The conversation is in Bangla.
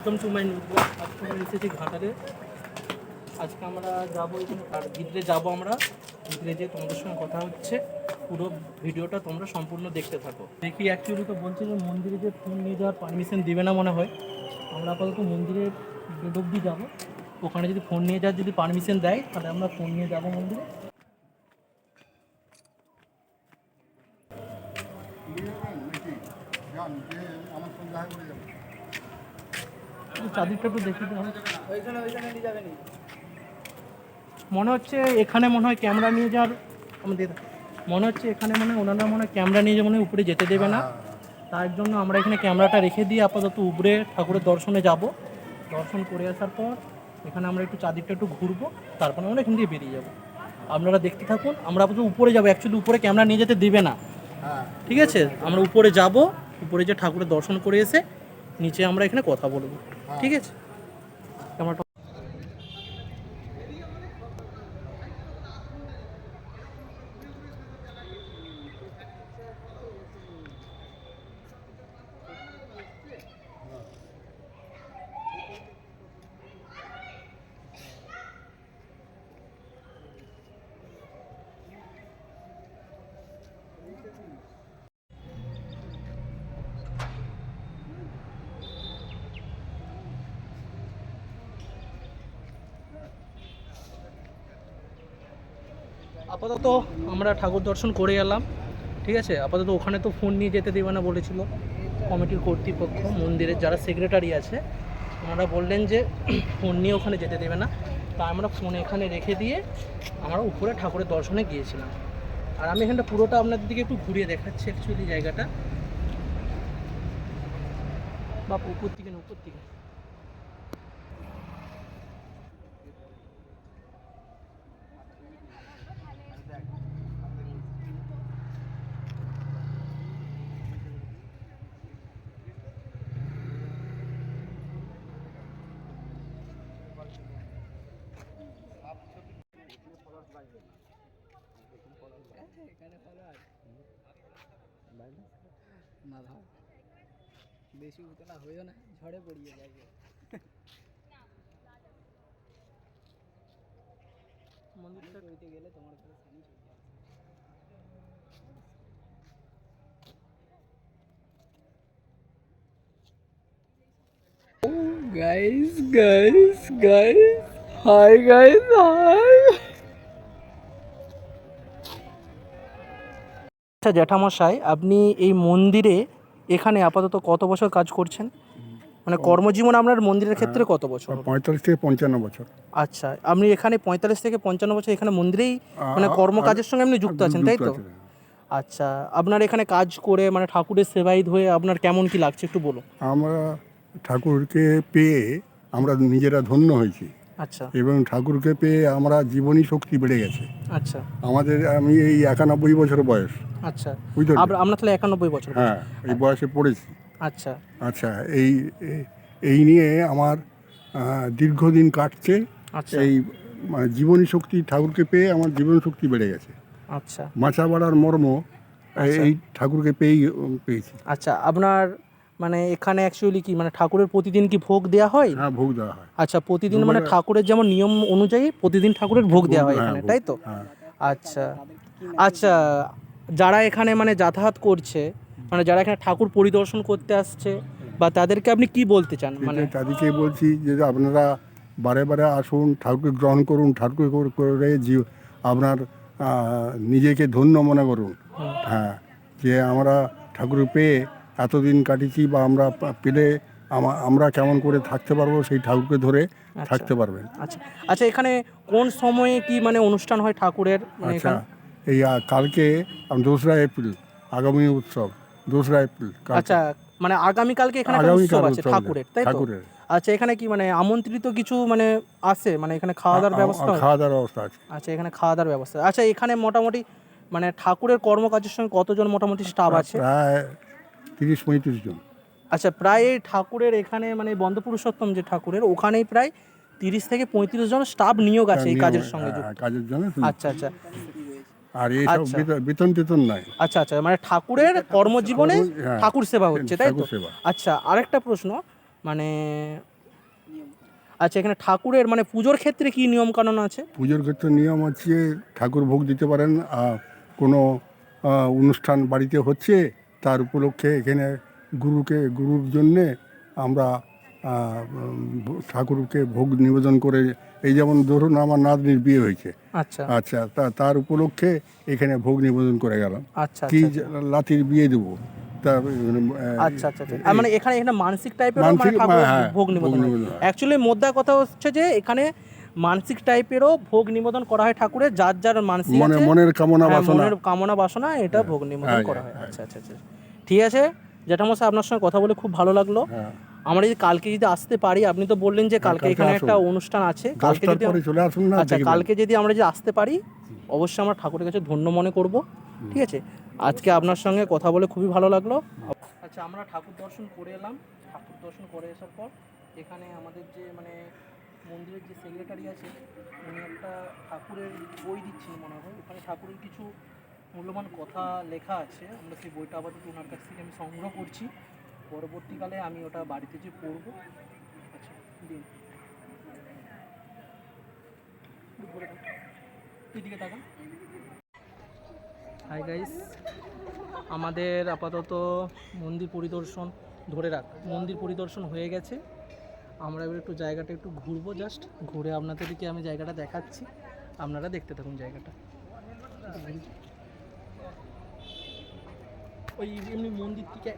টু মাই নিউ আজকে আমরা এসেছি ঘাটারে আজকে আমরা যাব আর ভিতরে যাব আমরা ভিতরে যে তোমাদের সঙ্গে কথা হচ্ছে পুরো ভিডিওটা তোমরা সম্পূর্ণ দেখতে থাকো দেখি অ্যাকচুয়ালি তো বলছে যে মন্দিরে যে ফোন নিয়ে যাওয়ার পারমিশন দেবে না মনে হয় আমরা আপাতত মন্দিরে গেট অব্দি যাব ওখানে যদি ফোন নিয়ে যাওয়ার যদি পারমিশন দেয় তাহলে আমরা ফোন নিয়ে যাব মন্দিরে একটু চাঁদিরটা একটু দেখি। মনে হচ্ছে এখানে মনে হয় ক্যামেরা নিয়ে যাওয়ার আমাদের মনে হচ্ছে এখানে মনে হয় ওনারা মনে হয় ক্যামেরা নিয়ে মনে উপরে যেতে দেবে না। তার জন্য আমরা এখানে ক্যামেরাটা রেখে দিয়ে আপাতত উপরে ঠাকুরের দর্শনে যাব। দর্শন করে আসার পর এখানে আমরা একটু চাঁদিরটা একটু ঘুরবো তারপর আমরা এখান দিয়ে বেরিয়ে যাব। আপনারা দেখতে থাকুন আমরা আপাতত উপরে যাব অ্যাকচুয়ালি উপরে ক্যামেরা নিয়ে যেতে দেবে না। ঠিক আছে? আমরা উপরে যাব উপরে যে ঠাকুরের দর্শন করে এসে নিচে আমরা এখানে কথা বলব। ঠিক আছে? ক্যামেরাটা আপাতত আমরা ঠাকুর দর্শন করে এলাম, ঠিক আছে? আপাতত ওখানে তো ফোন নিয়ে যেতে দেবে না বলেছিল কমিটির কর্তৃপক্ষ, মন্দিরের যারা সেক্রেটারি আছে, ওনারা বললেন যে ফোন নিয়ে ওখানে যেতে দেবে না। তা আমরা ফোন এখানে রেখে দিয়ে আমরা উপরে ঠাকুরের দর্শনে গিয়েছিলাম। আর আমি এখানটা পুরোটা আপনাদের দিকে একটু ঘুরিয়ে দেখাচ্ছি অ্যাকচুয়ালি জায়গাটা। বা উপর থেকে না, উপর দিকে না ভাব বেশি উতলা হইও না ঝড়ে পড়িয়ে যাবে মন্দিরটা হইতে গেলে তোমার কাছে সানি চলে যাবে guys guys guys hi guys hi আচ্ছা জ্যাঠামশাই আপনি এই মন্দিরে এখানে আপাতত কত বছর কাজ করছেন? মানে কর্মজীবন আপনার মন্দিরের ক্ষেত্রে কত বছর পঁয়তাল্লিশ থেকে পঞ্চান্ন বছর। আচ্ছা আপনি এখানে পঁয়তাল্লিশ থেকে পঞ্চান্ন বছর এখানে মন্দিরেই মানে কর্মকাজের সঙ্গে আপনি যুক্ত আছেন তাই তো? আচ্ছা আপনার এখানে কাজ করে মানে ঠাকুরের সেবায়িত হয়ে আপনার কেমন কি লাগছে একটু বলুন? আমরা ঠাকুরকে পেয়ে আমরা নিজেরা ধন্য হয়েছি। আচ্ছা। এবং ঠাকুরকে পেয়ে আমরা জীবনী শক্তি বেড়ে গেছে। আচ্ছা। আমাদের আমি এই একানব্বই বছর বয়স। আচ্ছা। বুঝতে আপনার তাহলে একানব্বই বছর হ্যাঁ এই বয়সে পড়েছি। আচ্ছা। আচ্ছা এই এই নিয়ে আমার দীর্ঘদিন কাটছে। আচ্ছা। এই জীবনী শক্তি ঠাকুরকে পেয়ে আমার জীবন শক্তি বেড়ে গেছে। আচ্ছা। মাছা বাড়ার মর্ম এই- এই ঠাকুরকে পেয়েই পেয়েছি। আচ্ছা আপনার মানে এখানে অ্যাকচুয়ালি কি মানে ঠাকুরের প্রতিদিন কি ভোগ দেওয়া হয়? হ্যাঁ ভোগ দেওয়া হয়। আচ্ছা প্রতিদিন মানে ঠাকুরের যেমন নিয়ম অনুযায়ী প্রতিদিন ঠাকুরের ভোগ দেওয়া হয় হ্যাঁ, এখানে তাই তো? হ্যাঁ। আচ্ছা আচ্ছা যারা এখানে মানে যাতায়াত করছে মানে যারা এখানে ঠাকুর পরিদর্শন করতে আসছে বা তাদেরকে আপনি কি বলতে চান? মানে তাদেরকে বলছি যে আপনারা বারে বারে আসুন ঠাকুরকে গ্রহণ করুন ঠাকুরকে করে- করে জীব আপনার নিজেকে ধন্য মনে করুন। হ্যাঁ যে আমরা ঠাকুর পেয়ে এতদিন কাটিয়েছি বা আমরা পেলে আমরা কেমন করে থাকতে পারব সেই ঠাকুরকে ধরে থাকতে পারবেন। আচ্ছা। আচ্ছা এখানে কোন সময়ে কি মানে অনুষ্ঠান হয় ঠাকুরের? মানে আচ্ছা এই কালকে দোসরা এপ্রিল আগামী উৎসব দোসরা এপ্রিল আচ্ছা মানে আগামীকালকে এখানে আগামীকাল উৎসব আছে ঠাকুরের তাই তো? আচ্ছা এখানে কি মানে আমন্ত্রিত কিছু মানে আছে? মানে এখানে খাওয়া দাওয়ার ব্যবস্থা খাওয়া দাওয়ার ব্যবস্থা আছে। আচ্ছা এখানে খাওয়া দাওয়ার ব্যবস্থা। আচ্ছা এখানে মোটামুটি মানে ঠাকুরের কর্মকাজের সঙ্গে কতজন মোটামুটি স্টাফ আছে? প্রায় তিরিশ পঁয়ত্রিশ জন। আচ্ছা প্রায় এই ঠাকুরের এখানে মানে বন্ধপুরুষোত্তম যে ঠাকুরের ওখানেই প্রায় তিরিশ থেকে পঁয়ত্রিশ জন স্টাফ নিয়োগ আছে এই কাজের সঙ্গে যুক্ত। হ্যাঁ, কাজের জন্য আচ্ছা আচ্ছা। আর আচ্ছা। বেতন- বেতন টেতন নাই। আচ্ছা আচ্ছা মানে ঠাকুরের কর্মজীবনে হ্যাঁ, ঠাকুর সেবা হচ্ছে তাই তো? আচ্ছা আরেকটা প্রশ্ন মানে আচ্ছা এখানে ঠাকুরের মানে পুজোর ক্ষেত্রে কি নিয়ম কানুন আছে? পুজোর ক্ষেত্রে নিয়ম হচ্ছে ঠাকুর ভোগ দিতে পারেন কোনো অনুষ্ঠান বাড়িতে হচ্ছে তার উপলক্ষে এখানে গুরুকে গুরুর জন্যে আমরা ঠাকুরকে ভোগ নিবেদন করে এই যেমন ধরুন আমার নাতনির বিয়ে হয়েছে। আচ্ছা। আচ্ছা তা তার উপলক্ষে এখানে ভোগ নিবেদন করে গেলাম। আচ্ছা কি আচ্ছা লাতির বিয়ে দেবো? আচ্ছা আচ্ছা আচ্ছা। মানে এখানে এখানে মানসিক টাইপের মানে ঠাকুর হ্যাঁ, ভোগ ভোগ নিবেদন নিবেদন অ্যাকচুয়ালি মোদ্দা কথা হচ্ছে যে এখানে মানসিক টাইপেরও ভোগ নিবেদন করা হয় ঠাকুরের যার যার মানসিক মনের কামনা হ্যাঁ, বাসনা। মনের কামনা বাসনা এটা ভোগ নিবেদন হ্যাঁ, করা হয় হ্যাঁ। আচ্ছা আচ্ছা আচ্ছা। ঠিক আছে? জ্যাঠামশাই আপনার সঙ্গে কথা বলে খুব ভালো লাগল। হ্যাঁ। আমরা যদি কালকে যদি আসতে পারি আপনি তো বললেন যে কালকে এখানে একটা অনুষ্ঠান আছে। কালকে যদি পরে চলে আসুন না আচ্ছা কালকে যদি আমরা যদি আসতে পারি অবশ্যই আমরা ঠাকুরের কাছে ধন্য মনে করব। ঠিক আছে? আজকে আপনার সঙ্গে কথা বলে খুবই ভালো লাগল। আচ্ছা আমরা ঠাকুর দর্শন করে এলাম। ঠাকুর দর্শন করে আসার পর এখানে আমাদের যে মানে মন্দিরের যে সেক্রেটারি আছে, উনি একটা ঠাকুরের বই দিচ্ছেন মনে হয়। ওখানে ঠাকুরের কিছু মূল্যবান কথা লেখা আছে। আমরা সেই বইটা আপাতত ওনার কাছ থেকে আমি সংগ্রহ করছি। পরবর্তীকালে আমি ওটা বাড়িতে যে পড়ব। আচ্ছা দিন। তাকান। হাই গাইস আমাদের আপাতত মন্দির পরিদর্শন ধরে রাখ। মন্দির পরিদর্শন হয়ে গেছে। আমরা এবার একটু জায়গাটা একটু ঘুরবো জাস্ট ঘুরে আপনাদেরকে আমি জায়গাটা দেখাচ্ছি। আপনারা দেখতে থাকুন জায়গাটা। ওই এমনি মন্দির থেকে